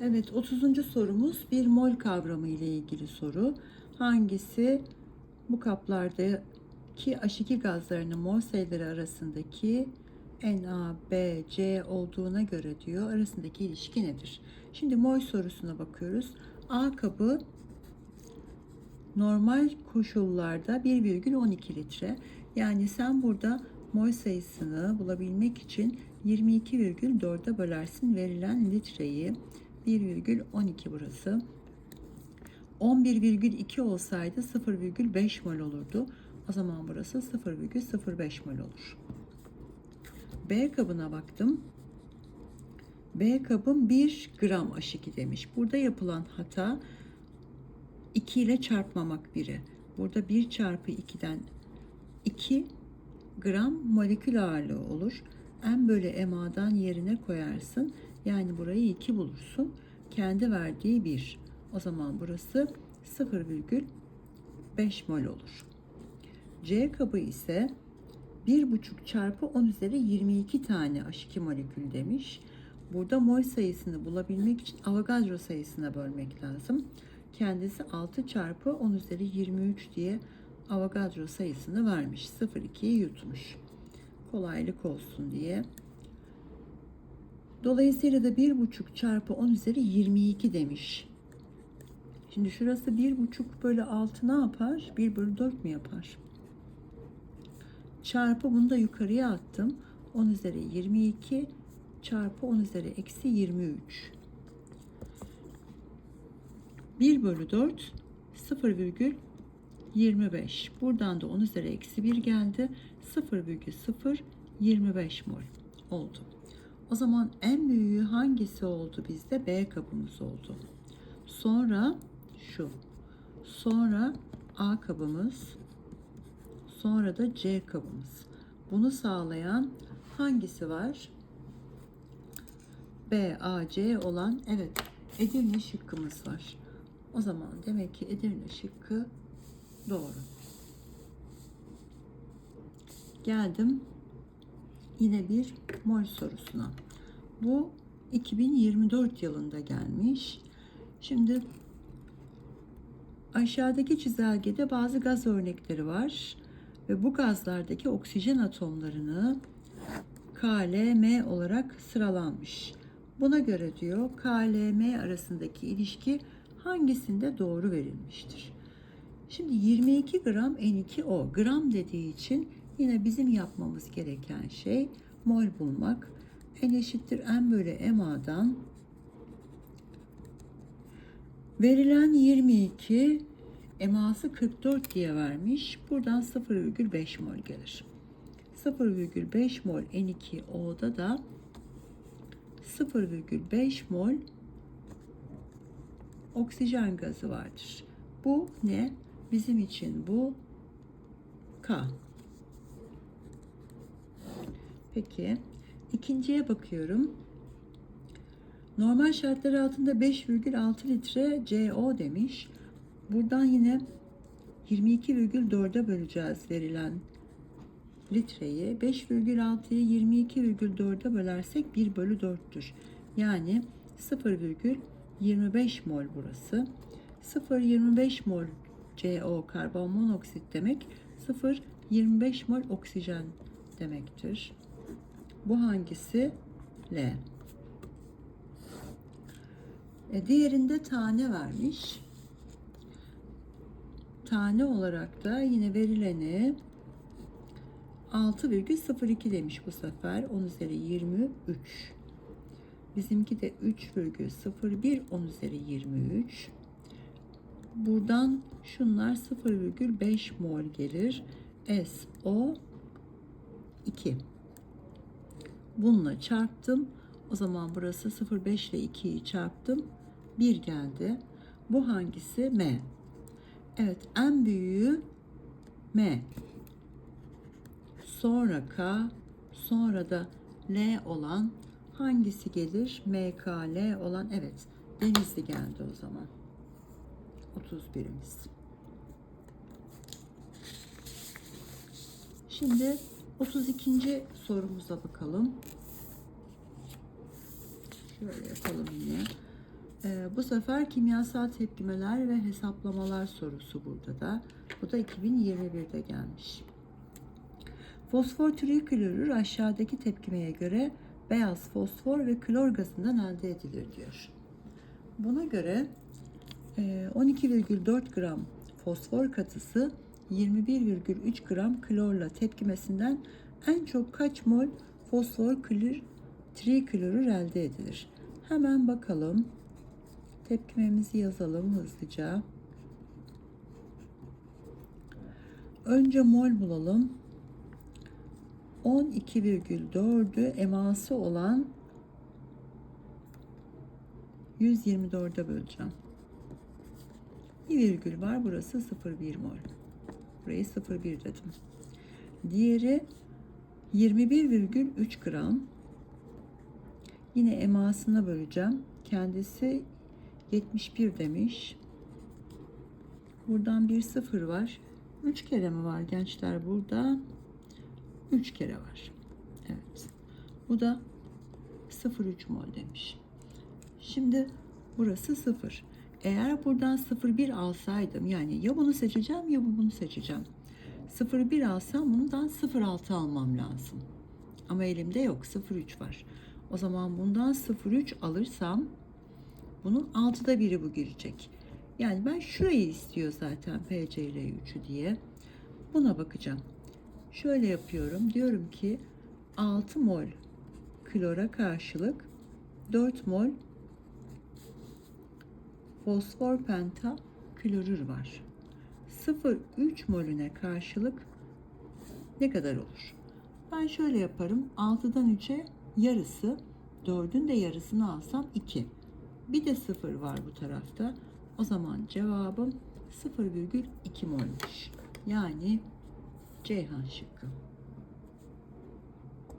Evet 30. sorumuz bir mol kavramı ile ilgili soru. Hangisi bu kaplardaki H2 gazlarının mol sayıları arasındaki Na, B, C olduğuna göre diyor arasındaki ilişki nedir? Şimdi mol sorusuna bakıyoruz. A kabı normal koşullarda 1,12 litre. Yani sen burada mol sayısını bulabilmek için 22,4'e bölersin verilen litreyi. 1,12 burası. 11,2 olsaydı 0,5 mol olurdu. O zaman burası 0,05 mol olur. B kabına baktım. B kabım 1 gram H2 demiş. Burada yapılan hata 2 ile çarpmamak biri. Burada 1 çarpı 2'den 2 gram molekül ağırlığı olur. M bölü MA'dan yerine koyarsın. Yani burayı 2 bulursun. Kendi verdiği 1. O zaman burası 0,5 mol olur. C kabı ise 1,5 çarpı 10 üzeri 22 tane H2 molekül demiş. Burada mol sayısını bulabilmek için Avogadro sayısına bölmek lazım. Kendisi 6 çarpı 10 üzeri 23 diye Avogadro sayısını vermiş. 0,2'yi yutmuş. Kolaylık olsun diye. Dolayısıyla da 1,5 çarpı 10 üzeri 22 demiş. Şimdi şurası 1,5 bölü 6 ne yapar? 1 bölü 4 mü yapar? Çarpı bunu da yukarıya attım. 10 üzeri 22 çarpı 10 üzeri eksi 23. 1 bölü 4 0,25. Buradan da 10 üzeri eksi 1 geldi. 0,025 mol oldu. O zaman en büyüğü hangisi oldu bizde? B kabımız oldu. Sonra şu. Sonra A kabımız. Sonra da C kabımız. Bunu sağlayan hangisi var? B, A, C olan evet Edirne şıkkımız var. O zaman demek ki Edirne şıkkı doğru. Geldim yine bir mol sorusuna. Bu 2024 yılında gelmiş. Şimdi aşağıdaki çizelgede bazı gaz örnekleri var ve bu gazlardaki oksijen atomlarını KLM olarak sıralanmış. Buna göre diyor KLM arasındaki ilişki hangisinde doğru verilmiştir? Şimdi 22 gram N2O gram dediği için yine bizim yapmamız gereken şey mol bulmak. N eşittir M bölü MA'dan verilen 22 eması 44 diye vermiş. Buradan 0,5 mol gelir. 0,5 mol N2O'da da 0,5 mol oksijen gazı vardır. Bu ne? Bizim için bu K. Peki ikinciye bakıyorum. Normal şartlar altında 5,6 litre CO demiş. Buradan yine 22,4'e böleceğiz verilen litreyi. 5,6'yı 22,4'e bölersek 1 bölü 4'tür. Yani 0,25 mol burası. 0,25 mol CO karbon monoksit demek 0,25 mol oksijen demektir. Bu hangisi? L. E, diğerinde tane vermiş. Tane olarak da yine verileni 6,02 demiş bu sefer. 10 üzeri 23. Bizimki de 3,01 10 üzeri 23. Buradan şunlar 0,5 mol gelir. SO 2. Bununla çarptım. O zaman burası 0,5 ile 2'yi çarptım. 1 geldi. Bu hangisi? M. Evet en büyüğü M. Sonra K. Sonra da L olan hangisi gelir? MKL olan evet. Denizli geldi o zaman. 31'imiz. Şimdi 32. sorumuza bakalım. Şöyle yapalım yine. Bu sefer kimyasal tepkimeler ve hesaplamalar sorusu burada da. Bu da 2021'de gelmiş. Fosfor triklorür aşağıdaki tepkimeye göre beyaz fosfor ve klor gazından elde edilir diyor. Buna göre e, 12,4 gram fosfor katısı 21,3 gram klorla tepkimesinden en çok kaç mol fosfor klor triklorür elde edilir? Hemen bakalım. Tepkimemizi yazalım hızlıca. Önce mol bulalım. 12,4'ü eması olan 124'e böleceğim. Bir virgül var. Burası 0,1 mol. Burayı 0,1 dedim. Diğeri 21,3 gram. Yine emasına böleceğim. Kendisi 71 demiş. Buradan bir sıfır var. 3 kere mi var gençler burada? 3 kere var. Evet. Bu da 0,3 mol demiş. Şimdi burası 0. Eğer buradan 0,1 alsaydım yani ya bunu seçeceğim ya bunu seçeceğim. 0,1 alsam bundan 0,6 almam lazım. Ama elimde yok 0,3 var. O zaman bundan 0,3 alırsam bunun 6'da biri bu girecek. Yani ben şurayı istiyor zaten PCL3'ü diye. Buna bakacağım. Şöyle yapıyorum. Diyorum ki 6 mol klora karşılık 4 mol fosfor penta klorür var. 0,3 molüne karşılık ne kadar olur? Ben şöyle yaparım. 6'dan 3'e yarısı, 4'ün de yarısını alsam 2. Bir de 0 var bu tarafta. O zaman cevabım 0,2 molmuş. Yani Ceyhan şıkkı.